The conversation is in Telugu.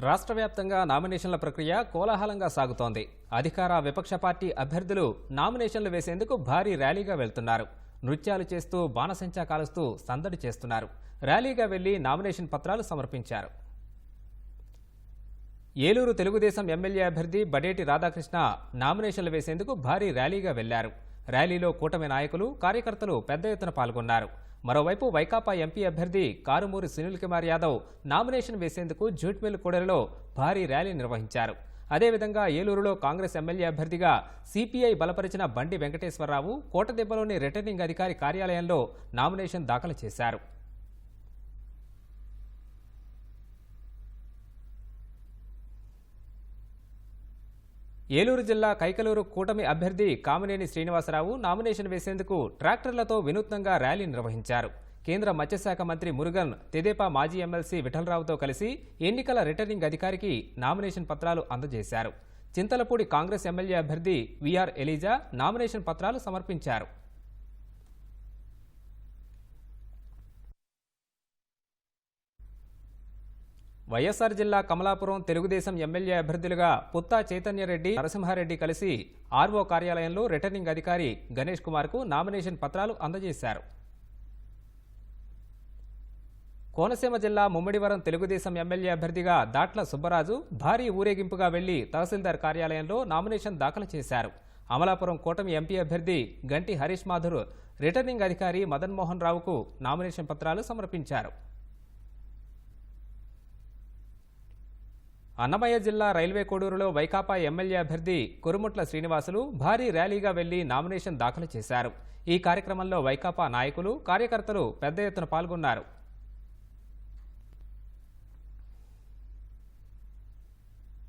రాష్ట్ర వ్యాప్తంగా నామినేషన్ల ప్రక్రియ కోలాహలంగా సాగుతోంది. అధికార విపక్ష పార్టీ అభ్యర్థులు నామినేషన్లు వేసేందుకు భారీ ర్యాలీగా వెళ్తున్నారు. నృత్యాలు చేస్తూ బాణసంచా కాలుస్తూ సందడి చేస్తున్నారు. ర్యాలీగా వెళ్ళి నామినేషన్ పత్రాలు సమర్పించారు. ఏలూరు తెలుగుదేశం ఎమ్మెల్యే అభ్యర్థి బడేటి రాధాకృష్ణ నామినేషన్లు వేసేందుకు భారీ ర్యాలీగా వెళ్ళారు. ర్యాలీలో కూటమి నాయకులు కార్యకర్తలు పెద్ద ఎత్తున పాల్గొన్నారు. మరోవైపు వైకాపా ఎంపీ అభ్యర్థి కారుమూరి సునీల్ కుమార్ యాదవ్ నామినేషన్ వేసేందుకు జూట్మిల్ కూడలిలో భారీ ర్యాలీ నిర్వహించారు. అదేవిధంగా ఏలూరులో కాంగ్రెస్ ఎమ్మెల్యే అభ్యర్థిగా సిపిఐ బలపరిచిన బండి వెంకటేశ్వరరావు కోటదెబ్బలోని రిటర్నింగ్ అధికారి కార్యాలయంలో నామినేషన్ దాఖలు చేశారు. ఏలూరు జిల్లా కైకలూరు కూటమి అభ్యర్థి కామినేని శ్రీనివాసరావు నామినేషన్ వేసేందుకు ట్రాక్టర్లతో వినూత్నంగా ర్యాలీ నిర్వహించారు. కేంద్ర మత్స్యశాఖ మంత్రి మురుగన్ తెదేపా మాజీ ఎమ్మెల్సీ విఠలరావుతో కలిసి ఎన్నికల రిటర్నింగ్ అధికారికి నామినేషన్ పత్రాలు అందజేశారు. చింతలపూడి కాంగ్రెస్ ఎమ్మెల్యే అభ్యర్థి విఆర్ ఎలీజా నామినేషన్ పత్రాలు సమర్పించారు. వైఎస్ఆర్ జిల్లా కమలాపురం తెలుగుదేశం ఎమ్మెల్యే అభ్యర్థులుగా పుత్తా చైతన్యరెడ్డి నరసింహారెడ్డి కలిసి ఆర్వో కార్యాలయంలో రిటర్నింగ్ అధికారి గణేష్ కుమార్కు నామినేషన్ పత్రాలు అందజేశారు. కోనసీమ జిల్లా ముమ్మిడివరం తెలుగుదేశం ఎమ్మెల్యే అభ్యర్థిగా దాట్ల సుబ్బరాజు భారీ ఊరేగింపుగా వెళ్ళి తహసీల్దార్ కార్యాలయంలో నామినేషన్ దాఖలు చేశారు. అమలాపురం కూటమి ఎంపీ అభ్యర్థి గంటి హరీష్ మాధుర్ రిటర్నింగ్ అధికారి మదన్మోహన్ రావుకు నామినేషన్ పత్రాలు సమర్పించారు. అన్నమయ్య జిల్లా రైల్వే కోడూరులో వైకాపా ఎమ్మెల్యే అభ్యర్థి కురుముట్ల శ్రీనివాసులు భారీ ర్యాలీగా వెళ్ళి నామినేషన్ దాఖలు చేశారు. ఈ కార్యక్రమంలో వైకాపా నాయకులు కార్యకర్తలు పెద్ద ఎత్తున పాల్గొన్నారు.